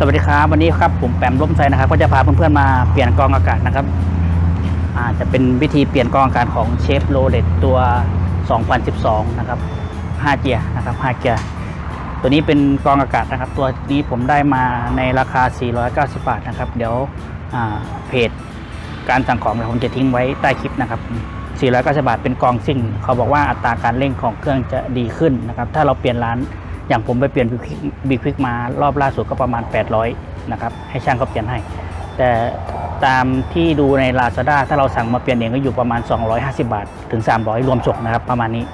สวัสดีครับวันนี้ครับผมแปมร่มไซนะครับ ก็จะพาเพื่อนๆมาเปลี่ยนกองอากาศนะครับอาจจะเป็นวิธีเปลี่ยนกองอากาศของเชฟโรเลตตัว 2012 นะครับ 5 เกียร์นะครับ 5 เกียร์ตัวนี้เป็นกองอากาศนะครับ ตัวนี้ผมได้มาในราคา 490 บาทนะครับ เดี๋ยวเพจการสั่งของผมจะทิ้งไว้ใต้คลิปนะครับ 490 บาทเป็นกองซิ่ง เขาบอกว่าอัตราการเร่งของเครื่องจะดีขึ้นนะครับ ถ้าเราเปลี่ยนร้าน อย่างผมไปเปลี่ยนบีควิกมารอบล่าสุดก็ประมาณ 800นะครับให้ช่างเขาเปลี่ยนให้ แต่ตามที่ดูใน Lazada ถ้าเราสั่งมาเปลี่ยนเองก็อยู่ประมาณ 250 บาท ถึง 300 รวมส่งนะครับ ประมาณนี้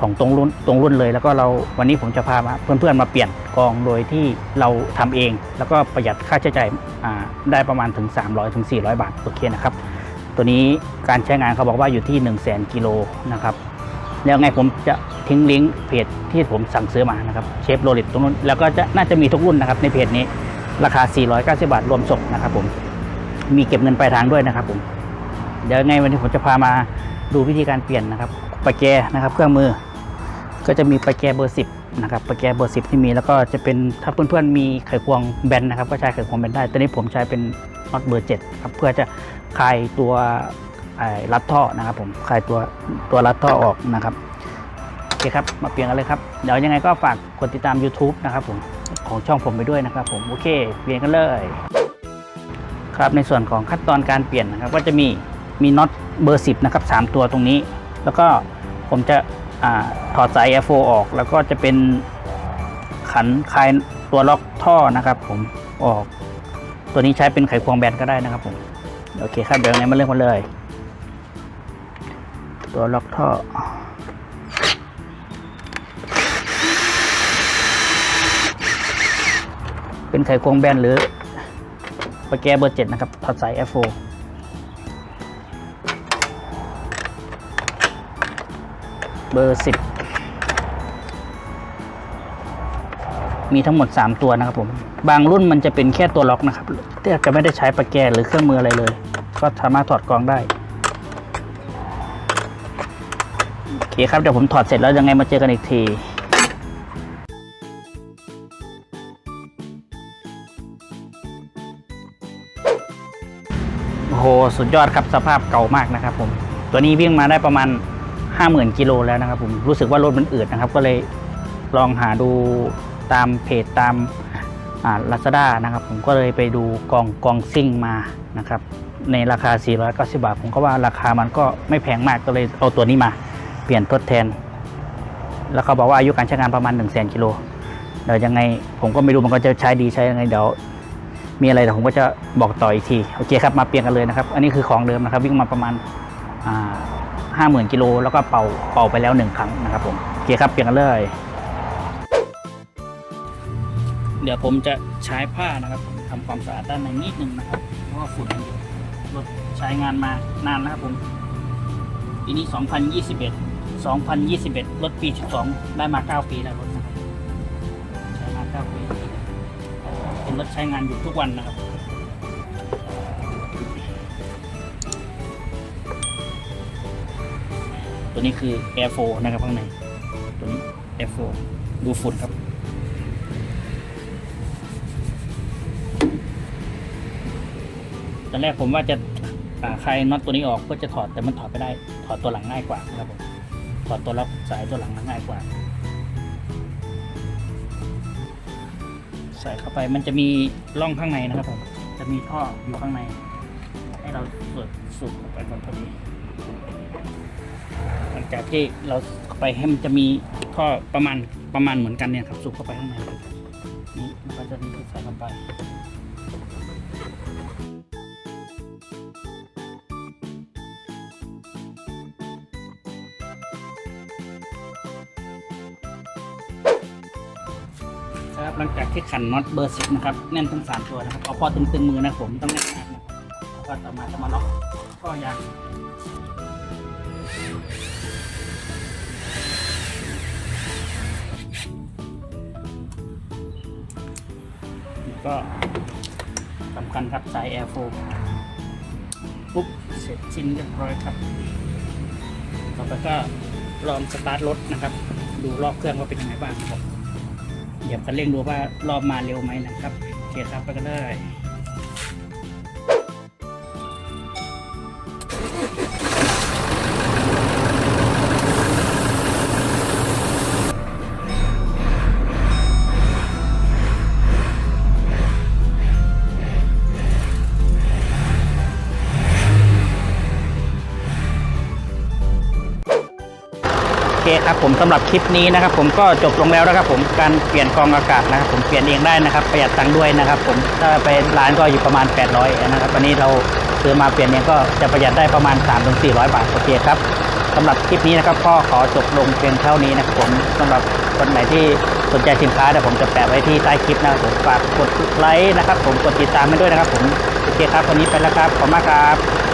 ของตรงรุ่นตรงรุ่นเลย แล้วก็เราวันนี้ผมจะพาเพื่อนๆมาเปลี่ยนกองโดยที่เราทำเอง แล้วก็ประหยัดค่าใช้จ่ายได้ประมาณถึง 300ถึง400 บาทโอเคนะครับตัวนี้การใช้งานเขาบอกว่าอยู่ที่ 1 0 0 0 0แกิโลนะครับแล้วไงผมจะ ทิ้งลิงก์เพจที่ผมสั่งซื้อมานะครับเชฟโรลิตตรงนู้นแล้วก็จะน่าจะมีทุกรุ่นนะครับในเพจนี้ราคา 490 บาทรวมส่งนะครับผมมีเก็บเงินปลายทางด้วยนะครับผมเดี๋ยวไงวันนี้ผมจะพามาดูวิธีการเปลี่ยนนะครับปาแกนะครับ เครื่องมือ ก็จะมีปาแกเบอร์ 10นะครับปาแกเบอร์ 10 ที่มีแล้วก็จะเป็นถ้าเพื่อนๆมีไขควงแบนนะครับ ก็ใช้ไขควงแบนได้ตอนนี้ผมใช้เป็นน็อตเบอร์7ครับเพื่อจะคลายตัวรัดท่อนะครับผมคลายตัวตัวรัดท่อออกนะครับ คครับ มาเปลี่ยนกันเลยครับ เดี๋ยวยังไงก็ฝากกดติดตาม YouTube นะครับผมของช่องผมไปด้วยนะครับผมโอเคเปลี่ยนกันเลย ครับในส่วนของขั้นตอนการเปลี่ยนนะครับ ก็จะมีมีน็อตเบอร์ 10 นะครับ 3 ตัวตรงนี้ แล้วก็ผมจะอถอดสาย F4 ออก แล้วก็จะเป็นขันคลายตัวล็อกท่อนะครับผมออก ตัวนี้ใช้เป็นไขควงแบนก็ได้นะครับผมโอเคครับเดี๋ยวยังไงมาเริ่มกันเลย ตัวล็อกท่อ เป็นไขควงแบนหรือปะแกเบอร์เจ็ดนะครับถอดสาย F4 เบอร์สิบมีทั้งหมด 3 ตัวนะครับผม บางรุ่นมันจะเป็นแค่ตัวล็อกนะครับแทบจะไม่ได้ใช้ปะแกหรือเครื่องมืออะไรเลย ก็สามารถถอดกรองได้โอเคครับเดี๋ยวผมถอดเสร็จแล้วยังไงมาเจอกันอีกที สุดยอดครับสภาพเก่ามากนะครับผมตัวนี้วิ่งมาได้ประมาณ 50,000กิโลแล้วนะครับผมรู้สึกว่ารถมันอืดนะครับ ก็เลยลองหาดูตามเพจตามลาซาด้านะครับผมก็เลยไปดูกองกองซิ่งมานะครับในราคา 490 บาท ผมก็ว่าราคามันก็ไม่แพงมากก็เลยเอาตัวนี้มาเปลี่ยนทดแทน แล้วเขาบอกว่าอายุการใช้งานประมาณ 1 0 0 0 0 0กิโลเดี๋ยวยังไงผมก็ไม่รู้มันก็จะใช้ดีใช้ยังไงเดี๋ยว มีอะไรแต่ผมก็จะบอกต่ออีกทีโอเคครับมาเปลี่ยนกันเลยนะครับ อันนี้คือของเดิมนะครับ วิ่งมาประมาณห้าหมื่นกิโลแล้วก็เป่าเป่าไปแล้วหนึ่งครั้งนะครับผมโอเคครับเปลี่ยนกันเลย เดี๋ยวผมจะใช้ผ้านะครับทำความสะอาดด้านในนิดนึงนะครับเพราะว่าฝุ่นเยอะรถใช้งานมานานแล้วครับผมปีนี้ 2021 2021 รถปี 12 ได้มา 9 ปีแล้วรถ รถใช้งานอยู่ทุกวันนะครับ ตัวนี้คือ Air 4 นะครับข้างใน ตัวนี้ Air 4 ดูฝุ่นครับ ตอนแรกผมว่าจะอ่าคลายน็อตตัวนี้ออกเพื่อจะถอดแต่มันถอดไม่ได้ ถอดตัวหลังง่ายกว่านะครับผมถอดตัวล็อกสายตัวหลังง่ายกว่า ส่เข้าไปมันจะมีร่องข้างในนะครับผมจะมีท่ออยู่ข้างใน ให้เราสูดสูบเข้าไปก่อนพอดีหลังจากที่เราเข้าไปให้มันจะมีท่อประมาณประมาณเหมือนกันเนี่ยครับสูบเข้าไปข้างในนี่มันก็จะมีใส่เข้าไป ครับหลังจากที่ขันน็อตเบอร์สิบนะครับแน่นทั้งสามตัวนะครับเอาพอตึงๆมือนะผมต้องแน่นมากนะแล้วก็ต่อมาจะมาล็อกข้อยางแล้วก็สำคัญครับสาย Air 4ปุ๊บเสร็จชิ้นเรียบร้อยครับต่อไปก็ลองสตาร์ทรถนะครับ ดูรอบเครื่องว่าเป็นยังไงบ้างครับ เหยียบคันเร่งดูว่ารอบมาเร็วไหมนะครับเคครับไปกันได้ คครับผมสำหรับคลิปนี้นะครับ ผมก็จบลงแล้วนะครับ ผมการเปลี่ยนกองอากาศนะครับ ผมเปลี่ยนเองได้นะครับประหยัดตังค์ด้วยนะครับ ผมถ้าไปร้านก็อยู่ประมาณ 800นะครับวันนี้เราซื้อมาเปลี่ยนเองก็จะประหยัดได้ประมาณ 3-400 บาทโอเคครับสำหรับคลิปนี้นะครับก็ขอจบลงเพียงเท่านี้นะครับผมสำหรับคนไหนที่สนใจสินค้าเดี๋ยวผมจะแปะไว้ที่ใต้คลิปนะครับผมฝากกดไลค์นะครับ ผมกดติดตามให้ด้วยนะครับ ผมโอเคครับวันนี้ไปแล้วครับขอบคุณมากครับ